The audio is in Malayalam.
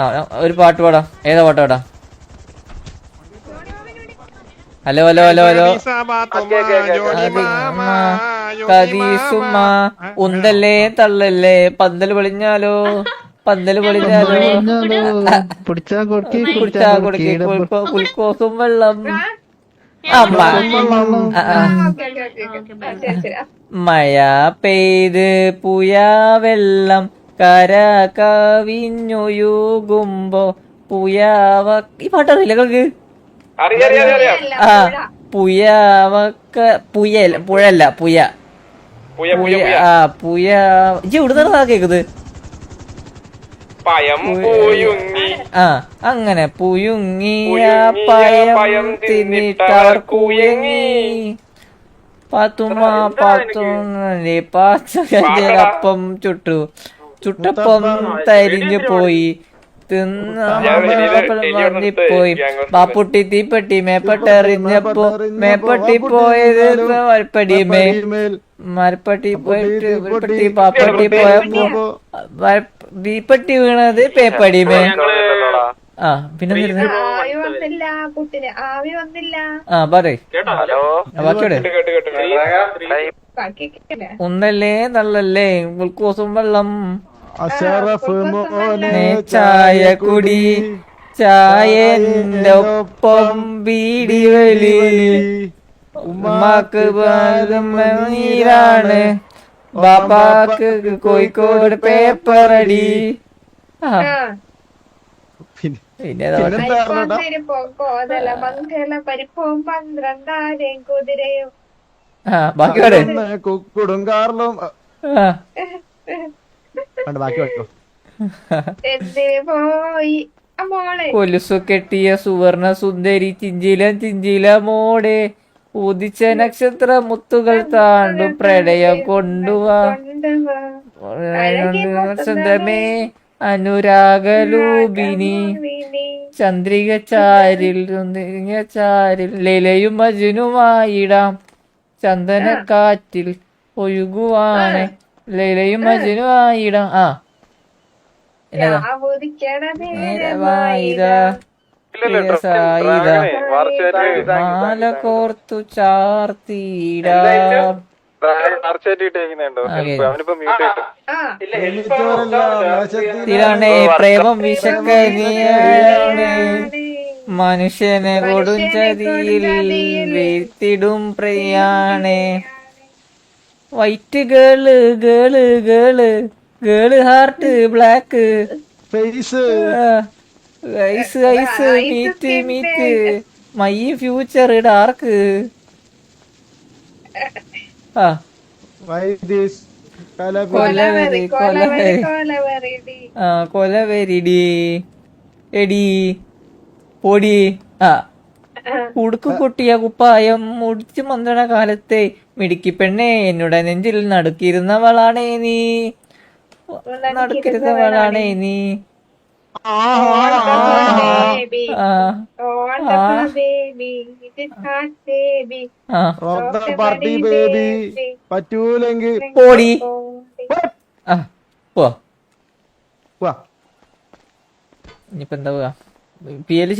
ആ ഒരു പാട്ട് പാടാം. ഏതാ പാട്ട് പാടാം? Hello hello hello hello. കദീസുമ്മ ഉന്തല്ലേ തള്ളല്ലേ പന്തൽ പൊളിഞ്ഞാലോ? പന്തൽ പൊളിഞ്ഞാലോ? കുടിച്ചാ കൊടുക്കി കുൽക്കോസും വെള്ളം. മഴ പെയ്ത് പുയാ വെള്ളം കര കവിഞ്ഞൊഴുകുമ്പോ പുയാവ ഈ പാട്ടറിയില്ല നിങ്ങൾക്ക് ആ പുയാവക്ക പുയല്ല പുഴല്ല പുയ. പുയ ആ പുയ ഇജ്ജ് എവിടുന്നാ കേക്കുന്നത് പയം പോയുങ്ങി. ആ അങ്ങനെ പുയുങ്ങിയ പയം തിന്നിട്ടുയങ്ങി കുയങ്ങി. പാത്തുമ്മ പാത്തുമ്മ പാച്ചപ്പം ചുട്ടു. ചുട്ടപ്പം തരിഞ്ഞു പോയി. തിന്നിപ്പോയി പാപ്പുട്ടി തീപ്പെട്ടി മേപ്പട്ടെറിഞ്ഞപ്പോ മേപ്പട്ടി പോയത് മരപ്പടിമേ മരപ്പട്ടി പോയിട്ട് പെട്ടി പാപ്പട്ടി പോയപ്പോ തീപ്പെട്ടി. വീണത് പേപ്പടിമേ ആ പിന്നെ? ആവി വന്നില്ല കുട്ടിന്. ആവി വന്നില്ല. ആ പറയ്. ഹലോ? ബാക്കിയോടെ. ഒന്നല്ലേ നല്ലല്ലേ? ഗ്ലൂക്കോസും വെള്ളം. അഷറഫ് മോനെ ചായ കുടി ചായന്റെ ഒപ്പം ബീഡി വലി. ഉമ്മാക്ക് നീരാണ്. ബാപ്പാക്ക് കോഴിക്കോട് പേപ്പർ അടി ആ. ആ, പിന്നെ കുതിരയും. ബാക്കി മോളെ. കൊലുസു കെട്ടിയ സുവർണ സുന്ദരി ചിഞ്ചില ചിഞ്ചില മോടെ. ഉദിച്ച നക്ഷത്ര മുത്തുകൾ താണ്ടും പ്രളയം കൊണ്ടുവാ. കൊണ്ടുവാ. സ്വന്തമേ അനുരാഗലൂപിനി ചന്ദ്രിക ചാരിൽ ചന്ദ്രിക ചാരിൽ ലലയും മജുനുമായിടാം ചന്ദനക്കാറ്റിൽ ഒഴുകുവാണ് ലലയും മജുനുമായിടാം ആ. മാല കോർത്തു ചാർത്തിയിടാം. പ്രേമം വിശക്കനിയാണ് മനുഷ്യനെ കൊടും ചതിയിൽ വീഴ്ത്തിടും പ്രിയാണേ. White girl girl girl girl heart black face eyes eyes meet meet my future dark കൊലവെരിടി. എടി. പൊടി. ആ. ഉടുക്കു കുട്ടിയ കുപ്പായം മുടിച്ചു മന്ത്രണ കാലത്തെ മിടുക്കി പെണ്ണെ എന്നുടെ നെഞ്ചിൽ നടുക്കിയിരുന്നവളാണേ നീ. നടുക്കിരുന്നവളാണേ നീ. ബേബി? ആ. പാർട്ടി ബേബി പറ്റൂലെങ്കിൽ പോടി. ആ വാ. ഇനിയിപ്പോ എന്താ പി എൽ